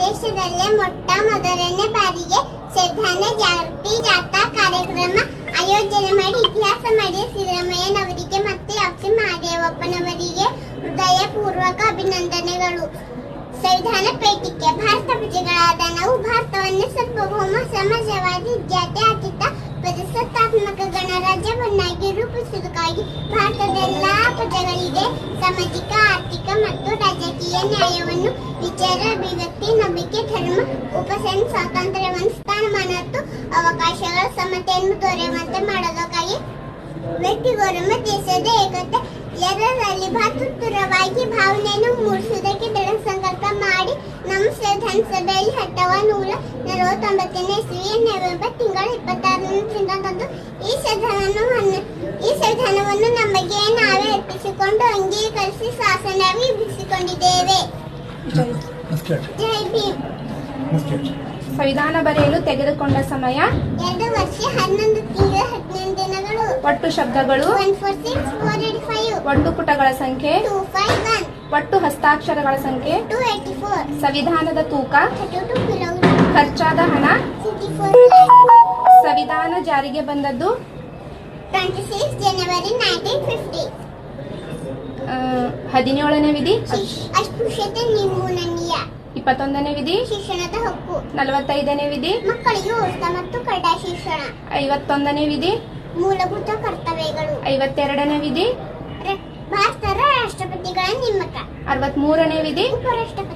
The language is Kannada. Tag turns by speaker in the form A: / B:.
A: ದೇಶದಲ್ಲೇ ಮೊಟ್ಟ ಮೊದಲನೇ ಬಾರಿಗೆ ಸಂವಿಧಾನ ಜಾಗೃತಿ ಜಾಥಾ ಕಾರ್ಯಕ್ರಮ ಆಯೋಜನೆ ಮಾಡಿ ಇತಿಹಾಸ ಮಾಡಿದ ಸಿದ್ದರಾಮಯ್ಯನವರಿಗೆ ಮತ್ತು ಎಫ್ಸಿ ಮಹದೇವಪ್ಪನವರಿಗೆ ಹೃದಯಪೂರ್ವಕ ಅಭಿನಂದನೆಗಳು. ಸಂವಿಧಾನ ಪೇಟಿಕೆ ಭಾರತ ಪ್ರಜೆಗಳಾದ ನಾವು ಭಾರತವನ್ನು ಸಾರ್ವಭೌಮ, ಸಮಾಜವಾದಿ ಜಾತ್ಯಾತೀತ ಪ್ರಜಾಸತ್ತಾತ್ಮಕ ಗಣರಾಜ್ಯವನ್ನಾಗಿ ರೂಪಿಸುವುದಕ್ಕಾಗಿ ಭಾರತದ ಎಲ್ಲಾ ಪ್ರಜೆಗಳಿಗೆ ಸಾಮಾಜಿಕ ಆರ್ಥಿಕ ಮತ್ತು ರಾಜಕೀಯ ನ್ಯಾಯವನ್ನು ವಿಚಾರ ಅಭಿವ್ಯಕ್ತಿ, ನಂಬಿಕೆ, ಧರ್ಮ ಉಪಸನ್ ಸ್ವಾತಂತ್ರ್ಯವನ್ನು ಸ್ಥಾನಮಾನ ಮತ್ತು ಅವಕಾಶಗಳ ಸಮತೆಯನ್ನು ದೊರೆಯುವಂತೆ ಮಾಡೋದಕ್ಕಾಗಿ ವ್ಯಕ್ತಿ ಗೌರವ ದೇಶದ ಏಕತೆ, ಎಲ್ಲರಲ್ಲಿ ಭಾತೃತ್ವವಾಗಿ ಭಾವನೆಯನ್ನು ಮೂಡಿಸುವುದಕ್ಕೆ ದೃಢ ಸಂಕಲ್ಪ ಮಾಡಿ ನಮ್ಮ ಸಂವಿಧಾನ ಸಭೆಯಲ್ಲಿ ಹಟ್ಟವ ನೂರ ನಲವತ್ತೊಂಬತ್ತನೇ ಇಸ್ವಿಯ ನವೆಂಬರ್ ತಿಂಗಳ ಇಪ್ಪತ್ತಾರನೇ ತಿಂಗಳಂದು ಈ ಸಂವಿಧಾನವನ್ನು ಈ ಸಂವಿಧಾನವನ್ನು ನಮಗೆ ನಾವೇ ಕಲಿಸಿ ಅಂಗೀಕರಿಸಿ ಶಾಸನವಾಗಿ ಬಿಡಿಸಿಕೊಂಡಿದ್ದೇವೆ.
B: ಮುಸ್ಕೆಟ್
A: ಜೈ ಭೀಮ್.
C: ಸಂವಿಧಾನ ಬರೆಯಲು ತೆಗೆದುಕೊಂಡ ಸಮಯ?
A: ಎರಡು ವರ್ಷ ಹನ್ನೊಂದು ತಿಂಗಳ ಹದಿನೆಂಟು ದಿನಗಳು.
C: ಒಟ್ಟು ಶಬ್ದಗಳು?
A: One four six four eight five.
C: ಒಟ್ಟು ಪುಟಗಳ ಸಂಖ್ಯೆ?
A: Two five one.
C: ಒಟ್ಟು ಹಸ್ತಾಕ್ಷರಗಳ ಸಂಖ್ಯೆ?
A: Two eighty four.
C: ಸಂವಿಧಾನದ ತೂಕ? ಖರ್ಚಾದ ಹಣ? ಸಂವಿಧಾನ ಜಾರಿಗೆ ಬಂದದ್ದು?
A: ಟ್ವೆಂಟಿ ಸಿಕ್ಸ್ ಜನವರಿ ನೈನ್ಟೀನ್
C: ಹದಿನೇಳನೇ ವಿಧಿ? ಇಪ್ಪತ್ತೊಂದನೇ ವಿಧಿ?
A: ಶಿಕ್ಷಣದ ಹಕ್ಕು.
C: ನಲವತ್ತೈದನೇ ವಿಧಿ?
A: ಮಕ್ಕಳಿಗೆ ಉಚಿತ ಮತ್ತು ಕಡ್ಡಾಯ ಶಿಕ್ಷಣ.
C: ಐವತ್ತೊಂದನೇ ವಿಧಿ?
A: ಮೂಲಭೂತ ಕರ್ತವ್ಯಗಳು.
C: ಐವತ್ತೆರಡನೇ ವಿಧಿ?
A: ಭಾರತದ ರಾಷ್ಟ್ರಪತಿಗಳ ನೇಮಕ.
C: ಅರವತ್ಮೂರನೇ ವಿಧಿ?
A: ಉಪರಾಷ್ಟ್ರಪತಿಗಳ ನೇಮಕ